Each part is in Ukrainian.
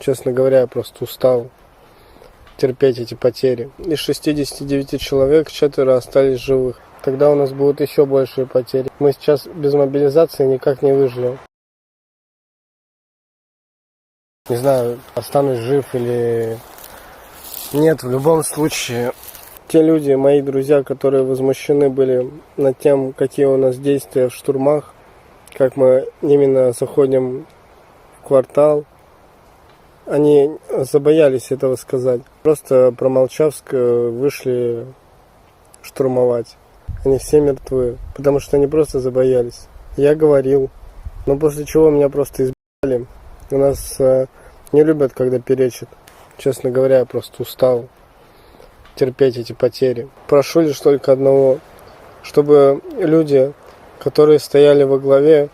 Честно говоря, я просто устал терпеть эти потери. Из 69 человек четверо остались живых. Тогда у нас будут еще большие потери. Мы сейчас без мобилизации никак не выживем. Не знаю, останусь жив или нет. В любом случае, те люди, мои друзья, которые возмущены были над тем, какие у нас действия в штурмах, как мы именно заходим в квартал, они забоялись этого сказать. Просто промолчав, вышли штурмовать. Они все мертвы, потому что они просто забоялись. Я говорил, но после чего меня просто избили. У нас э, не любят, когда перечат. Честно говоря, я просто устал терпеть эти потери. Прошу лишь только одного, чтобы люди, которые стояли во главе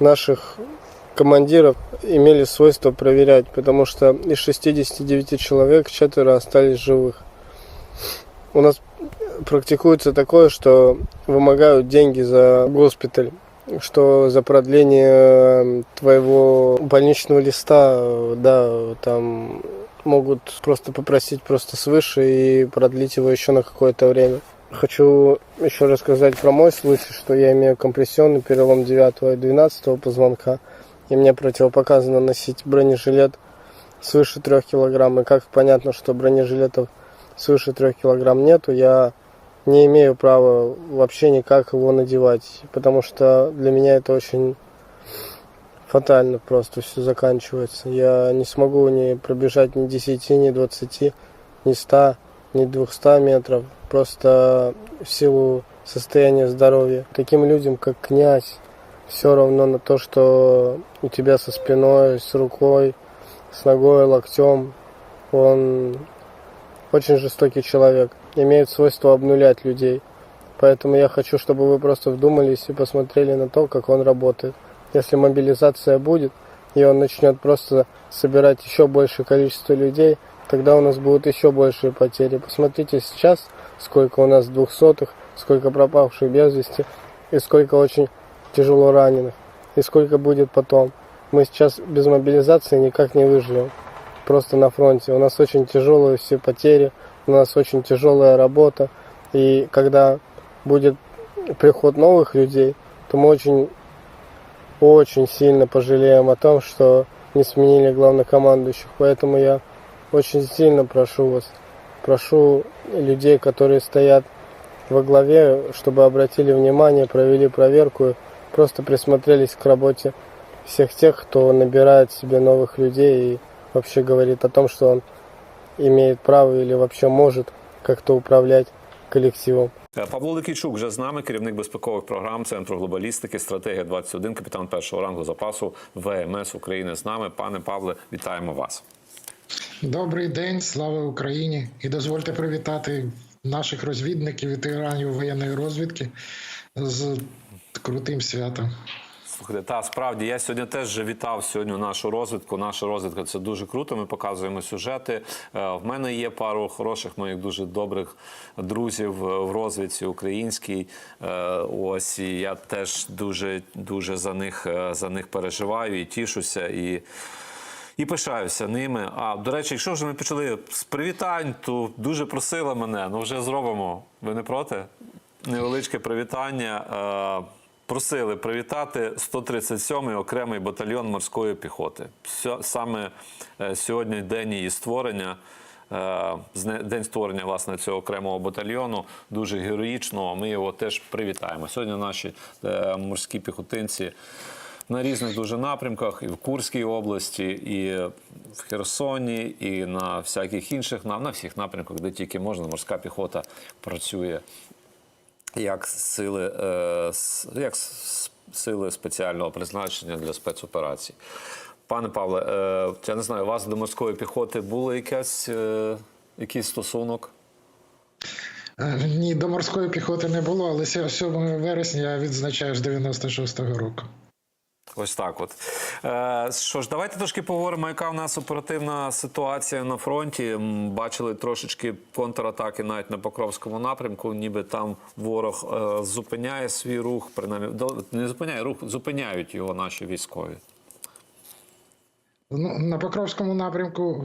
наших командиров, имели свойство проверять, потому что из 69 человек четверо остались живых. У нас практикуется такое, что вымогают деньги за госпиталь, что за продление твоего больничного листа, э, да, там могут просто попросить просто свыше и продлить его еще на какое-то время. Хочу еще рассказать про мой случай, что я имею компрессионный перелом 9 и 12 позвонка, и мне противопоказано носить бронежилет свыше 3 килограмм. И как понятно, что бронежилетов свыше 3 килограмм нету, я не имею права вообще никак его надевать, потому что для меня это очень фатально просто все заканчивается. Я не смогу ни пробежать ни 10, ни 20, ни 100, ни 200 метров, просто в силу состояния здоровья. Таким людям, как князь, все равно на то, что у тебя со спиной, с рукой, с ногой, локтем, он очень жестокий человек, имеет свойство обнулять людей. Поэтому я хочу, чтобы вы просто вдумались и посмотрели на то, как он работает. Если мобилизация будет, и он начнет просто собирать еще большее количество людей, тогда у нас будут еще большие потери. Посмотрите сейчас, сколько у нас двухсотых, сколько пропавших без вести, и сколько очень тяжело раненых, и сколько будет потом. Мы сейчас без мобилизации никак не выживем. Просто на фронте. У нас очень тяжелые все потери, у нас очень тяжелая работа. И когда будет приход новых людей, то мы очень, очень сильно пожалеем о том, что не сменили главнокомандующих. Поэтому я очень сильно прошу вас, прошу людей, которые стоят во главе, чтобы обратили внимание, провели проверку, просто присмотрелись к работе всех тех, кто набирает себе новых людей и вообще говорит о том, что он имеет право или вообще может как-то управлять коллективом. Е, Павло Ликійчук вже з нами, керівник безпекових програм Центру глобалістики, стратегія 21, капітан першого рангу запасу ВМС України з нами. Пане Павле, вітаємо вас. Добрий день, слава Україні! І дозвольте привітати наших розвідників і ветеранів воєнної розвідки з крутим святом. Слухайте, та справді я сьогодні теж вітав сьогодні нашу розвідку. Наша розвідка це дуже круто. Ми показуємо сюжети. Е, В мене є пару хороших моїх дуже добрих друзів е, в розвідці українській. Е, Ось і я теж дуже дуже за них за них переживаю і тішуся і. І пишаюся ними. А до речі, якщо вже ми почали з привітань, то дуже просила мене. Ну вже зробимо. Ви не проти? Невеличке привітання. Просили привітати 137-й окремий батальйон морської піхоти. Саме е, сьогодні день її створення. е, День створення власне цього окремого батальйону дуже героїчного. Ми його теж привітаємо. Сьогодні наші е, морські піхотинці на різних дуже напрямках, і в Курській області, і в Херсоні, і на всяких інших на всіх напрямках, де тільки можна, морська піхота працює як сили, е, як сили спеціального призначення для спецоперацій. Пане Павле, е, я не знаю, у вас до морської піхоти було якесь, е, якийсь стосунок? Ні, до морської піхоти не було, але 7 вересня я відзначаю з 96-го року. Ось так. От е, що ж, давайте трошки поговоримо, яка в нас оперативна ситуація на фронті. Бачили трошечки контратаки навіть на Покровському напрямку, ніби там ворог е, зупиняє свій рух, принаймні не зупиняє рух, зупиняють його наші військові. Ну, на Покровському напрямку,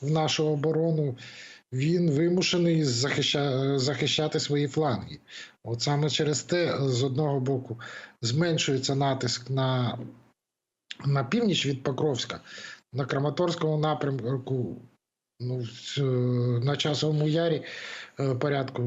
в нашу оборону, він вимушений захища, захищати свої фланги. От саме через те, з одного боку, зменшується натиск на, на північ від Покровська, на Краматорському напрямку, ну, на часовому ярі е, порядку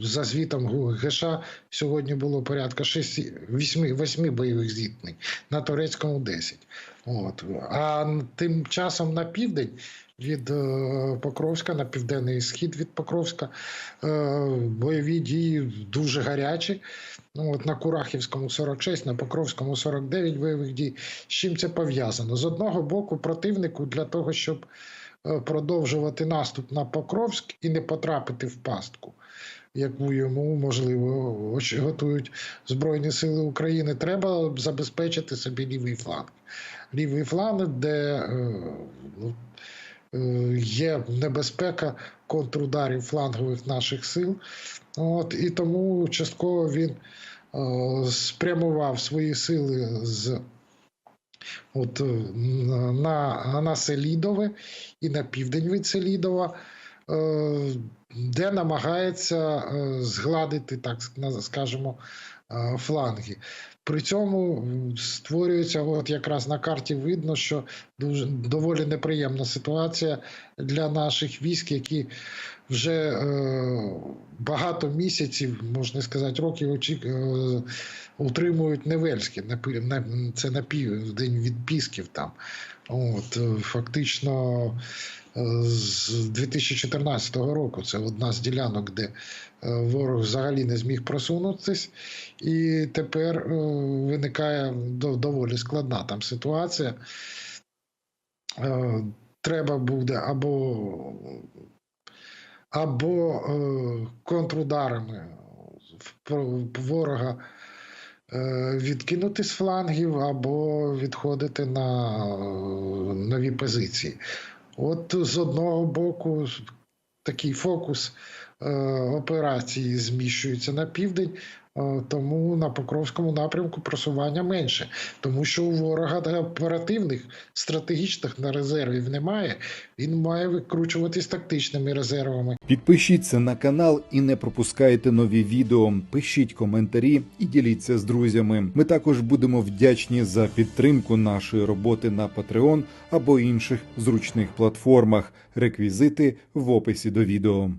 за звітом ГШ сьогодні було порядка 6, 8, 8 бойових зіткнень, на турецькому 10. От. А тим часом на південь від е, Покровська, на південний схід від Покровська, е, бойові дії дуже гарячі. Ну, от на Курахівському 46, на Покровському 49 бойових дій. З чим це пов'язано? З одного боку, противнику для того, щоб е, продовжувати наступ на Покровськ і не потрапити в пастку, яку йому можливо готують Збройні Сили України, треба забезпечити собі лівий фланг. Лівий фланг, де е, ну, е, є небезпека контрударів флангових наших сил. От, і тому частково він е, спрямував свої сили з от, е, на, на Селідове і на південь від Селідова, е, де намагається е, згладити, так скажемо, фланги. При цьому створюється, от якраз на карті видно, що дуже доволі неприємна ситуація для наших військ, які вже багато місяців, можна сказати, років очік, е, утримують Невельське. Це на південь від Пісків там. От, е, фактично е, з 2014 року це одна з ділянок, де ворог взагалі не зміг просунутись, і тепер виникає доволі складна там ситуація. Треба буде або або е, контрударами ворога е, відкинути з флангів, або відходити на е, нові позиції. От з одного боку такий фокус операції зміщується на південь, тому на Покровському напрямку просування менше, тому що у ворога оперативних стратегічних на резервів немає. Він має викручуватись тактичними резервами. Підпишіться на канал і не пропускайте нові відео. Пишіть коментарі і діліться з друзями. Ми також будемо вдячні за підтримку нашої роботи на Patreon або інших зручних платформах. Реквізити в описі до відео.